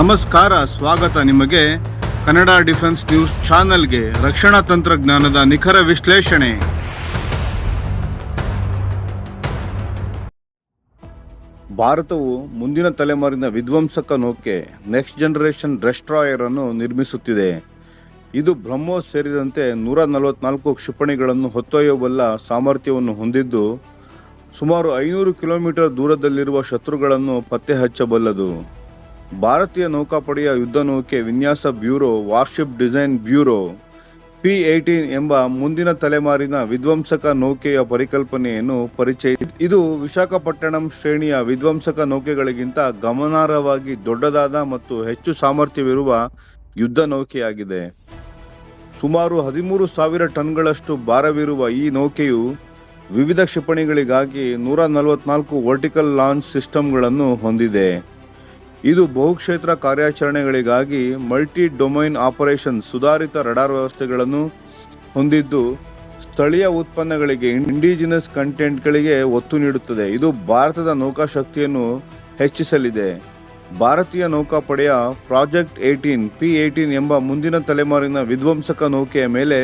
ನಮಸ್ಕಾರ, ಸ್ವಾಗತ ನಿಮಗೆ ಕನ್ನಡ ಡಿಫೆನ್ಸ್ ನ್ಯೂಸ್ ಚಾನೆಲ್ಗೆ ರಕ್ಷಣಾ ತಂತ್ರಜ್ಞಾನದ ನಿಖರ ವಿಶ್ಲೇಷಣೆ. ಭಾರತವು ಮುಂದಿನ ತಲೆಮಾರಿನ ವಿಧ್ವಂಸಕ ನೌಕೆ ನೆಕ್ಸ್ಟ್ ಜನರೇಷನ್ ಡೆಸ್ಟ್ರಾಯರ್ ಅನ್ನು ನಿರ್ಮಿಸುತ್ತಿದೆ. ಇದು ಬ್ರಹ್ಮೋಸ್ ಸೇರಿದಂತೆ ನೂರ ನಲವತ್ನಾಲ್ಕು ಕ್ಷಿಪಣಿಗಳನ್ನು ಹೊತ್ತೊಯ್ಯಬಲ್ಲ ಸಾಮರ್ಥ್ಯವನ್ನು ಹೊಂದಿದ್ದು, ಸುಮಾರು ಐನೂರು ಕಿಲೋಮೀಟರ್ ದೂರದಲ್ಲಿರುವ ಶತ್ರುಗಳನ್ನು ಪತ್ತೆ ಹಚ್ಚಬಲ್ಲದು ಭಾರತೀಯ ನೌಕಾಪಡೆಯ ಯುದ್ಧ ನೌಕೆ ವಿನ್ಯಾಸ bureau warship design bureau, P eighteen ಎಂಬ ಮುಂದಿನ ತಲೆಮಾರಿನ ವಿಧ್ವಂಸಕ ನೌಕೆಯ ಪರಿಕಲ್ಪನೆಯನ್ನು ಪರಿಚಯ ಇದು ವಿಶಾಖಪಟ್ಟಣಂ ಶ್ರೇಣಿಯ ವಿಧ್ವಂಸಕ ನೌಕೆಗಳಿಗಿಂತ ಗಮನಾರ್ಹವಾಗಿ ದೊಡ್ಡದಾದ ಮತ್ತು ಹೆಚ್ಚು ಸಾಮರ್ಥ್ಯವಿರುವ ಯುದ್ಧ ನೌಕೆಯಾಗಿದೆ. ಸುಮಾರು ಹದಿಮೂರು ಸಾವಿರ ಟನ್ಗಳಷ್ಟು ಭಾರವಿರುವ ಈ ನೌಕೆಯು ವಿವಿಧ ಕ್ಷಿಪಣಿಗಳಿಗಾಗಿ ನೂರ ನಲವತ್ನಾಲ್ಕು ವರ್ಟಿಕಲ್ ಲಾಂಚ್ ಸಿಸ್ಟಮ್ಗಳನ್ನು ಹೊಂದಿದೆ. ಇದು ಬಹುಕ್ಷೇತ್ರ ಕಾರ್ಯಾಚರಣೆಗಳಿಗಾಗಿ ಮಲ್ಟಿ ಡೊಮೈನ್ ಆಪರೇಷನ್ ಸುಧಾರಿತ ರಡಾರ್ ವ್ಯವಸ್ಥೆಗಳನ್ನು ಹೊಂದಿದ್ದು, ಸ್ಥಳೀಯ ಉತ್ಪನ್ನಗಳಿಗೆ ಇಂಡಿಜಿನಸ್ ಕಂಟೆಂಟ್ಗಳಿಗೆ ಒತ್ತು ನೀಡುತ್ತದೆ. ಇದು ಭಾರತದ ನೌಕಾಶಕ್ತಿಯನ್ನು ಹೆಚ್ಚಿಸಲಿದೆ. ಭಾರತೀಯ ನೌಕಾಪಡೆಯ ಪ್ರಾಜೆಕ್ಟ್ ಏಯ್ಟೀನ್, ಪಿ ಏಯ್ಟೀನ್ ಎಂಬ ಮುಂದಿನ ತಲೆಮಾರಿನ ವಿಧ್ವಂಸಕ ನೌಕೆಯ ಮೇಲೆ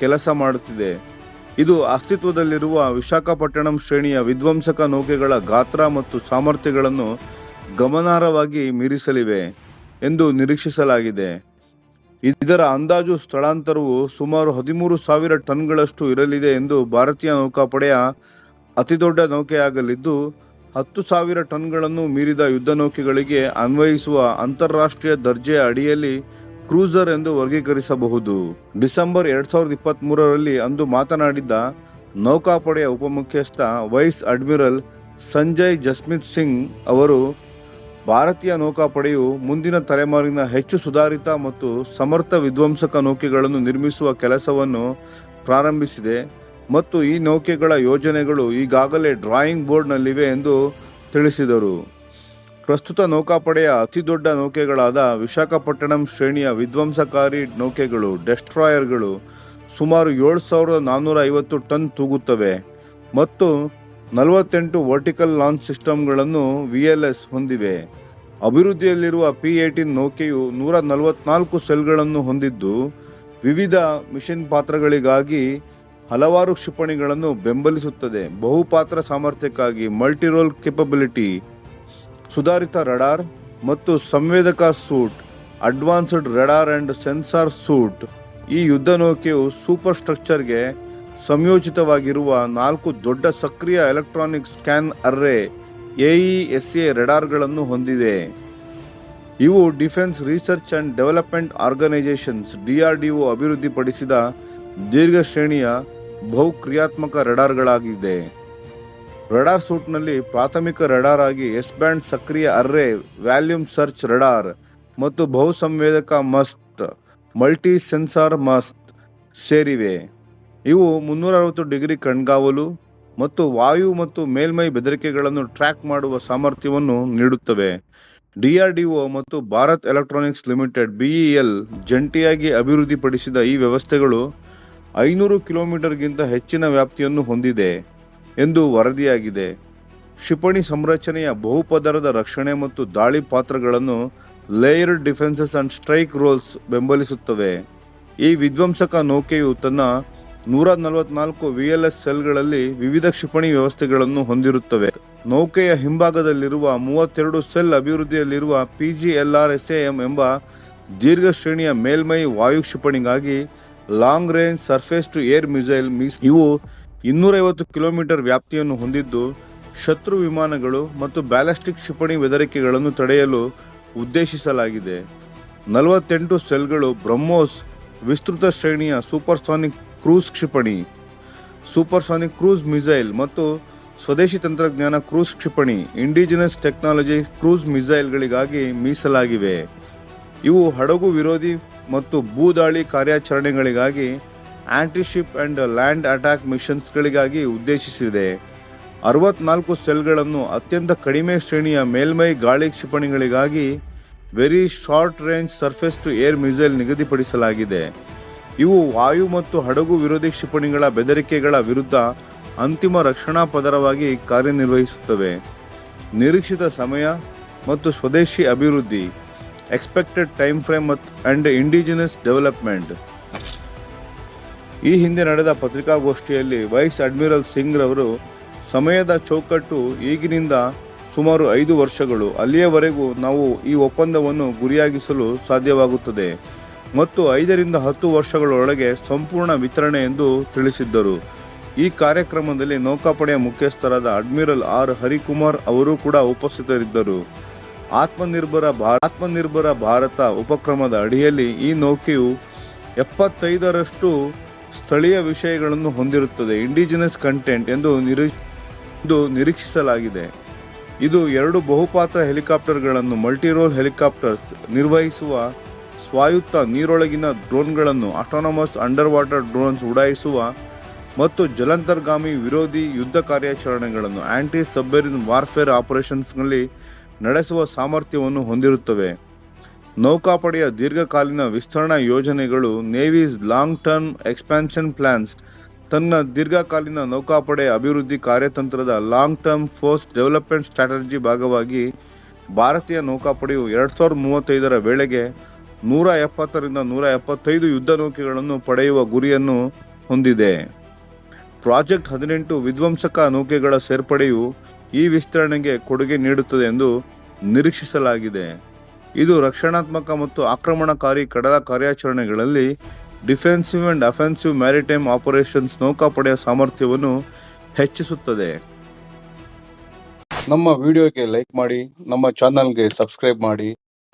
ಕೆಲಸ ಮಾಡುತ್ತಿದೆ. ಇದು ಅಸ್ತಿತ್ವದಲ್ಲಿರುವ ವಿಶಾಖಪಟ್ಟಣಂ ಶ್ರೇಣಿಯ ವಿಧ್ವಂಸಕ ನೌಕೆಗಳ ಗಾತ್ರ ಮತ್ತು ಸಾಮರ್ಥ್ಯಗಳನ್ನು ಗಮನಾರ್ಹವಾಗಿ ಮೀರಿಸಲಿವೆ ಎಂದು ನಿರೀಕ್ಷಿಸಲಾಗಿದೆ. ಇದರ ಅಂದಾಜು ಸ್ಥಳಾಂತರವು ಸುಮಾರು ಹದಿಮೂರು ಸಾವಿರ ಟನ್ಗಳಷ್ಟು ಇರಲಿದೆ ಎಂದು ಭಾರತೀಯ ನೌಕಾಪಡೆಯ ಅತಿದೊಡ್ಡ ನೌಕೆಯಾಗಲಿದ್ದು, ಹತ್ತು ಸಾವಿರ ಟನ್ಗಳನ್ನು ಮೀರಿದ ಯುದ್ಧ ನೌಕೆಗಳಿಗೆ ಅನ್ವಯಿಸುವ ಅಂತಾರಾಷ್ಟ್ರೀಯ ದರ್ಜೆಯ ಅಡಿಯಲ್ಲಿ ಕ್ರೂಸರ್ ಎಂದು ವರ್ಗೀಕರಿಸಬಹುದು. ಡಿಸೆಂಬರ್ ಎರಡ್ ಸಾವಿರದ ಇಪ್ಪತ್ತ್ ಮೂರರಲ್ಲಿ ಅಂದು ಮಾತನಾಡಿದ್ದ ನೌಕಾಪಡೆಯ ಉಪಮುಖ್ಯಸ್ಥ ವೈಸ್ ಅಡ್ಮಿರಲ್ ಸಂಜಯ್ ಜಸ್ಮಿತ್ ಸಿಂಗ್ ಅವರು ಭಾರತೀಯ ನೌಕಾಪಡೆಯು ಮುಂದಿನ ತಲೆಮಾರಿನ ಹೆಚ್ಚು ಸುಧಾರಿತ ಮತ್ತು ಸಮರ್ಥ ವಿಧ್ವಂಸಕ ನೌಕೆಗಳನ್ನು ನಿರ್ಮಿಸುವ ಕೆಲಸವನ್ನು ಪ್ರಾರಂಭಿಸಿದೆ ಮತ್ತು ಈ ನೌಕೆಗಳ ಯೋಜನೆಗಳು ಈಗಾಗಲೇ ಡ್ರಾಯಿಂಗ್ ಬೋರ್ಡ್ನಲ್ಲಿವೆ ಎಂದು ತಿಳಿಸಿದರು. ಪ್ರಸ್ತುತ ನೌಕಾಪಡೆಯ ಅತಿದೊಡ್ಡ ನೌಕೆಗಳಾದ ವಿಶಾಖಪಟ್ಟಣಂ ಶ್ರೇಣಿಯ ವಿಧ್ವಂಸಕಾರಿ ನೌಕೆಗಳು, ಡೆಸ್ಟ್ರಾಯರ್ಗಳು ಸುಮಾರು ಏಳು ಸಾವಿರದ ನಾನ್ನೂರ ಐವತ್ತು ಟನ್ ತೂಗುತ್ತವೆ ಮತ್ತು ನಲವತ್ತೆಂಟು ವರ್ಟಿಕಲ್ ಲಾಂಚ್ ಸಿಸ್ಟಮ್ಗಳನ್ನು ವಿಎಲ್ಎಸ್ ಹೊಂದಿವೆ ಅಭಿವೃದ್ಧಿಯಲ್ಲಿರುವ ಪಿ ಏಟೀನ್ ನೌಕೆಯು ನೂರ ನಲವತ್ನಾಲ್ಕು ಸೆಲ್ಗಳನ್ನು ಹೊಂದಿದ್ದು, ವಿವಿಧ ಮಿಷನ್ ಪಾತ್ರಗಳಿಗಾಗಿ ಹಲವಾರು ಕ್ಷಿಪಣಿಗಳನ್ನು ಬೆಂಬಲಿಸುತ್ತದೆ. ಬಹುಪಾತ್ರ ಸಾಮರ್ಥ್ಯಕ್ಕಾಗಿ ಮಲ್ಟಿರೋಲ್ ಕೆಪಬಿಲಿಟಿ ಸುಧಾರಿತ ರಡಾರ್ ಮತ್ತು ಸಂವೇದಕ suite advanced radar and sensor suite. ಈ ಯುದ್ಧ ನೌಕೆಯು ಸೂಪರ್ ಸ್ಟ್ರಕ್ಚರ್ಗೆ ಸಂಯೋಜಿತವಾಗಿರುವ ನಾಲ್ಕು ದೊಡ್ಡ ಸಕ್ರಿಯ ಎಲೆಕ್ಟ್ರಾನಿಕ್ ಸ್ಕ್ಯಾನ್ ಅರ್ರೆ ಎಇಎಸ್ಎ ರೆಡಾರ್ಗಳನ್ನು ಹೊಂದಿದೆ. ಇವು defence research and development organisations DRDO ಅಭಿವೃದ್ಧಿಪಡಿಸಿದ ದೀರ್ಘ ಶ್ರೇಣಿಯ ಬಹುಕ್ರಿಯಾತ್ಮಕ ರೆಡಾರ್ಗಳಾಗಿದೆ ರಡಾರ್ ಸೂಟ್ನಲ್ಲಿ ಪ್ರಾಥಮಿಕ ರೆಡಾರ್ ಆಗಿ ಎಸ್ ಬ್ಯಾಂಡ್ ಸಕ್ರಿಯ ಅರ್ರೆ ವ್ಯಾಲ್ಯೂಮ್ ಸರ್ಚ್ ರೆಡಾರ್ ಮತ್ತು ಬಹುಸಂವೇದಕ ಮಸ್ಟ್, ಮಲ್ಟಿ ಸೆನ್ಸಾರ್ ಮಸ್ಟ್ ಸೇರಿವೆ. ಇವು ಮುನ್ನೂರ ಅರವತ್ತು ಡಿಗ್ರಿ ಕಣ್ಗಾವಲು ಮತ್ತು ವಾಯು ಮತ್ತು ಮೇಲ್ಮೈ ಬೆದರಿಕೆಗಳನ್ನು ಟ್ರ್ಯಾಕ್ ಮಾಡುವ ಸಾಮರ್ಥ್ಯವನ್ನು ನೀಡುತ್ತವೆ. ಡಿಆರ್ಡಿಒ ಮತ್ತು ಭಾರತ್ ಎಲೆಕ್ಟ್ರಾನಿಕ್ಸ್ ಲಿಮಿಟೆಡ್ ಬಿಇಎಲ್ ಜಂಟಿಯಾಗಿ ಅಭಿವೃದ್ಧಿಪಡಿಸಿದ ಈ ವ್ಯವಸ್ಥೆಗಳು ಐನೂರು ಕಿಲೋಮೀಟರ್ಗಿಂತ ಹೆಚ್ಚಿನ ವ್ಯಾಪ್ತಿಯನ್ನು ಹೊಂದಿದೆ ಎಂದು ವರದಿಯಾಗಿದೆ. ಕ್ಷಿಪಣಿ ಸಂರಚನೆಯ ಬಹುಪದರದ ರಕ್ಷಣೆ ಮತ್ತು ದಾಳಿ ಪಾತ್ರಗಳನ್ನು layered defences and strike roles ಬೆಂಬಲಿಸುತ್ತವೆ. ಈ ವಿಧ್ವಂಸಕ ನೌಕೆಯು ತನ್ನ ನೂರ ನಲವತ್ನಾಲ್ಕು ಎಸ್ ಸೆಲ್ಗಳಲ್ಲಿ ವಿವಿಧ ಕ್ಷಿಪಣಿ ವ್ಯವಸ್ಥೆಗಳನ್ನು ಹೊಂದಿರುತ್ತವೆ. ನೌಕೆಯ ಹಿಂಭಾಗದಲ್ಲಿರುವ ಮೂವತ್ತೆರಡು ಸೆಲ್ ಅಭಿವೃದ್ಧಿಯಲ್ಲಿರುವ ಪಿಜಿಎಲ್ಆರ್ಎಸ್ಎಎಂ ಎಂಬ ದೀರ್ಘ ಶ್ರೇಣಿಯ ಮೇಲ್ಮೈ ವಾಯು ಕ್ಷಿಪಣಿಗಾಗಿ long range surface to air missile miss ಇವು ಇನ್ನೂರೈವತ್ತು ಕಿಲೋಮೀಟರ್ ವ್ಯಾಪ್ತಿಯನ್ನು ಹೊಂದಿದ್ದು ಶತ್ರು ವಿಮಾನಗಳು ಮತ್ತು ಬ್ಯಾಲಿಸ್ಟಿಕ್ ಕ್ಷಿಪಣಿ ಬೆದರಿಕೆಗಳನ್ನು ತಡೆಯಲು ಉದ್ದೇಶಿಸಲಾಗಿದೆ. ನಲವತ್ತೆಂಟು ಸೆಲ್ಗಳು ಬ್ರಹ್ಮೋಸ್ ವಿಸ್ತೃತ ಶ್ರೇಣಿಯ ಸೂಪರ್ಸಾನಿಕ್ ಕ್ರೂಸ್ ಕ್ಷಿಪಣಿ ಸೂಪರ್ಸಾನಿಕ್ ಕ್ರೂಸ್ ಮಿಸೈಲ್ ಮತ್ತು ಸ್ವದೇಶಿ ತಂತ್ರಜ್ಞಾನ ಕ್ರೂಸ್ ಕ್ಷಿಪಣಿ ಇಂಡಿಜಿನಸ್ ಟೆಕ್ನಾಲಜಿ ಕ್ರೂಸ್ ಮಿಸೈಲ್ಗಳಿಗಾಗಿ ಮೀಸಲಾಗಿವೆ. ಇವು ಹಡಗು ವಿರೋಧಿ ಮತ್ತು ಭೂದಾಳಿ ಕಾರ್ಯಾಚರಣೆಗಳಿಗಾಗಿ ಆಂಟಿಶಿಪ್ ಅಂಡ್ ಲ್ಯಾಂಡ್ ಅಟ್ಯಾಕ್ ಮಿಷನ್ಸ್ಗಳಿಗಾಗಿ ಉದ್ದೇಶಿಸಿದೆ. ಅರವತ್ನಾಲ್ಕು ಸೆಲ್ಗಳನ್ನು ಅತ್ಯಂತ ಕಡಿಮೆ ಶ್ರೇಣಿಯ ಮೇಲ್ಮೈ ಗಾಳಿ ಕ್ಷಿಪಣಿಗಳಿಗಾಗಿ very short range surface to air missile ನಿಗದಿಪಡಿಸಲಾಗಿದೆ. ಇವು ವಾಯು ಮತ್ತು ಹಡಗು ವಿರೋಧಿ ಕ್ಷಿಪಣಿಗಳ ಬೆದರಿಕೆಗಳ ವಿರುದ್ಧ ಅಂತಿಮ ರಕ್ಷಣಾ ಪದರವಾಗಿ ಕಾರ್ಯನಿರ್ವಹಿಸುತ್ತವೆ. ನಿರೀಕ್ಷಿತ ಸಮಯ ಮತ್ತು ಸ್ವದೇಶಿ ಅಭಿವೃದ್ಧಿ expected time frame and indigenous development ಈ ಹಿಂದೆ ನಡೆದ ಪತ್ರಿಕಾಗೋಷ್ಠಿಯಲ್ಲಿ ವೈಸ್ ಅಡ್ಮಿರಲ್ ಸಿಂಗ್ ರವರು, ಸಮಯದ ಚೌಕಟ್ಟು ಈಗಿನಿಂದ ಸುಮಾರು ಐದು ವರ್ಷಗಳು, ಅಲ್ಲಿಯವರೆಗೂ ನಾವು ಈ ಒಪ್ಪಂದವನ್ನು ಗುರಿಯಾಗಿಸಲು ಸಾಧ್ಯವಾಗುತ್ತದೆ. ಮತ್ತು ಐದರಿಂದ ಹತ್ತು ವರ್ಷಗಳೊಳಗೆ ಸಂಪೂರ್ಣ ವಿತರಣೆ ಎಂದು ತಿಳಿಸಿದ್ದರು. ಈ ಕಾರ್ಯಕ್ರಮದಲ್ಲಿ ನೌಕಾಪಡೆಯ ಮುಖ್ಯಸ್ಥರಾದ ಅಡ್ಮಿರಲ್ ಆರ್. ಹರಿಕುಮಾರ್ ಅವರು ಕೂಡ ಉಪಸ್ಥಿತರಿದ್ದರು. ಆತ್ಮನಿರ್ಭರ ಭಾರ ಆತ್ಮನಿರ್ಭರ ಭಾರತ ಉಪಕ್ರಮದ ಅಡಿಯಲ್ಲಿ ಈ ನೌಕೆಯು ಎಪ್ಪತ್ತೈದರಷ್ಟು ಸ್ಥಳೀಯ ವಿಷಯಗಳನ್ನು ಹೊಂದಿರುತ್ತದೆ ಇಂಡಿಜಿನಸ್ ಕಂಟೆಂಟ್ ಎಂದು ನಿರೀ, ಎಂದು ನಿರೀಕ್ಷಿಸಲಾಗಿದೆ. ಇದು ಎರಡು ಬಹುಪಾತ್ರ ಹೆಲಿಕಾಪ್ಟರ್ಗಳನ್ನು ಮಲ್ಟಿರೋಲ್ ಹೆಲಿಕಾಪ್ಟರ್ಸ್ ನಿರ್ವಹಿಸುವ ಸ್ವಾಯತ್ತ ನೀರೊಳಗಿನ ಡ್ರೋನ್ಗಳನ್ನು ಆಟೋನಮಸ್ ಅಂಡರ್ ವಾಟರ್ ಡ್ರೋನ್ಸ್ ಉಡಾಯಿಸುವ ಮತ್ತು ಜಲಾಂತರ್ಗಾಮಿ ವಿರೋಧಿ ಯುದ್ಧ ಕಾರ್ಯಾಚರಣೆಗಳನ್ನು ಆಂಟಿ ಸಬ್ಮರಿನ್ ವಾರ್ಫೇರ್ ಆಪರೇಷನ್ಸ್ನಲ್ಲಿ ನಡೆಸುವ ಸಾಮರ್ಥ್ಯವನ್ನು ಹೊಂದಿರುತ್ತವೆ. ನೌಕಾಪಡೆಯ ದೀರ್ಘಕಾಲೀನ ವಿಸ್ತರಣಾ ಯೋಜನೆಗಳು navy's long term expansion plans ತನ್ನ ದೀರ್ಘಕಾಲೀನ ನೌಕಾಪಡೆ ಅಭಿವೃದ್ಧಿ ಕಾರ್ಯತಂತ್ರದ long term force development strategy ಭಾಗವಾಗಿ ಭಾರತೀಯ ನೌಕಾಪಡೆಯು ಎರಡು ಸಾವಿರದ ಮೂವತ್ತೈದರ ವೇಳೆಗೆ ನೂರ ಎಪ್ಪತ್ತರಿಂದ ನೂರ ಎಪ್ಪತ್ತೈದು ಯುದ್ಧ ನೌಕೆಗಳನ್ನು ಪಡೆಯುವ ಗುರಿಯನ್ನು ಹೊಂದಿದೆ. ಪ್ರಾಜೆಕ್ಟ್ ಹದಿನೆಂಟು ವಿಧ್ವಂಸಕ ನೌಕೆಗಳ ಸೇರ್ಪಡೆಯು ಈ ವಿಸ್ತರಣೆಗೆ ಕೊಡುಗೆ ನೀಡುತ್ತದೆ ಎಂದು ನಿರೀಕ್ಷಿಸಲಾಗಿದೆ. ಇದು ರಕ್ಷಣಾತ್ಮಕ ಮತ್ತು ಆಕ್ರಮಣಕಾರಿ ಕಡಲ ಕಾರ್ಯಾಚರಣೆಗಳಲ್ಲಿ defensive and offensive maritime operations ನೌಕಾಪಡೆಯ ಸಾಮರ್ಥ್ಯವನ್ನು ಹೆಚ್ಚಿಸುತ್ತದೆ. ನಮ್ಮ ವಿಡಿಯೋಗೆ ಲೈಕ್ ಮಾಡಿ, ನಮ್ಮ ಚಾನಲ್ಗೆ ಸಬ್ಸ್ಕ್ರೈಬ್ ಮಾಡಿ.